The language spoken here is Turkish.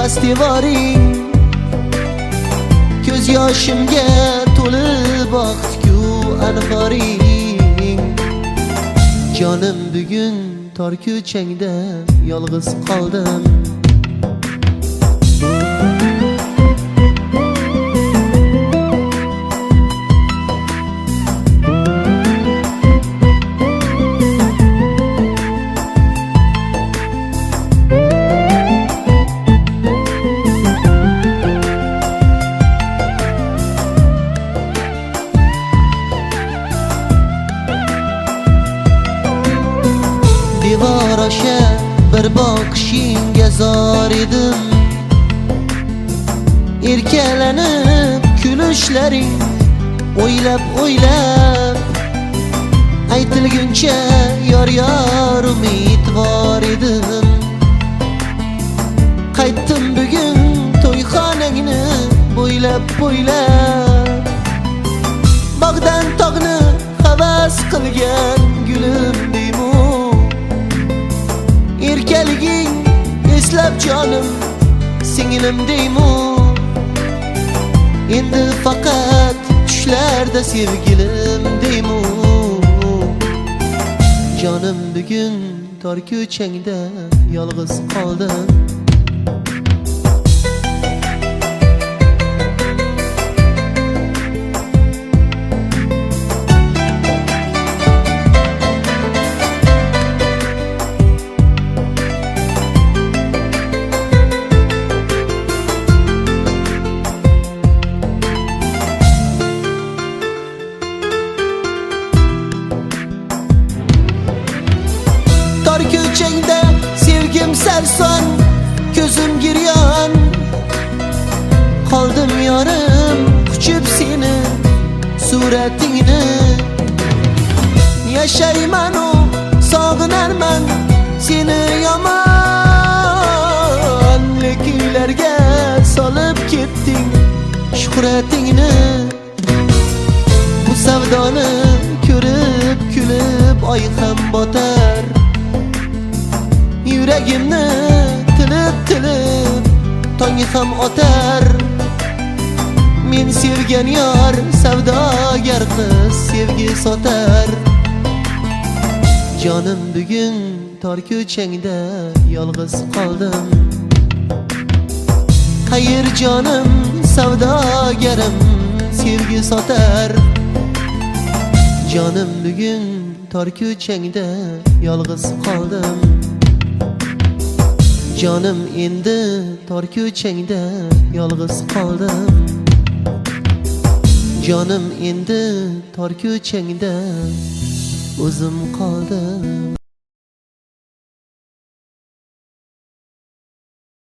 festivaling Ko'z yoshimga to'lib oqdi-ku anhoring Jonim bugun tor ko'changda yolg'iz qoldim Boqishingga zor edim Erkalanib kulishlaring o'ylab o'ylab. Aytilguncha yor yor umidvor edim Qaytdim bugun to'yxonangni bo'ylab bo'ylab. Bog'dan tog'ni havas qilgan eslab jonim singlim deymu Endi faqat tushlarda sevgilim deymu Jonim bugun tor ko'changda yolg'iz qoldim Qoldim yorim quchib seni Suratingni Yashaymanu sog'inarman Seni yomon Lekiylarga solib ketding Shuhratingni Bu savdoni ko'rib kulib oy ham botar Yuragimni tilib tilib tong ham Men sevgan yor savdogar qiz sevgi sotar Jonim bugun tor ko'changda yolg'iz qoldim Xayr jonim savdogarim sevgi sotar Jonim bugun tor ko'changda yolg'iz qoldim Jonim endi tor ko'changda yolg'iz qoldim Jonim endi tor ko'changda o'zim qoldim.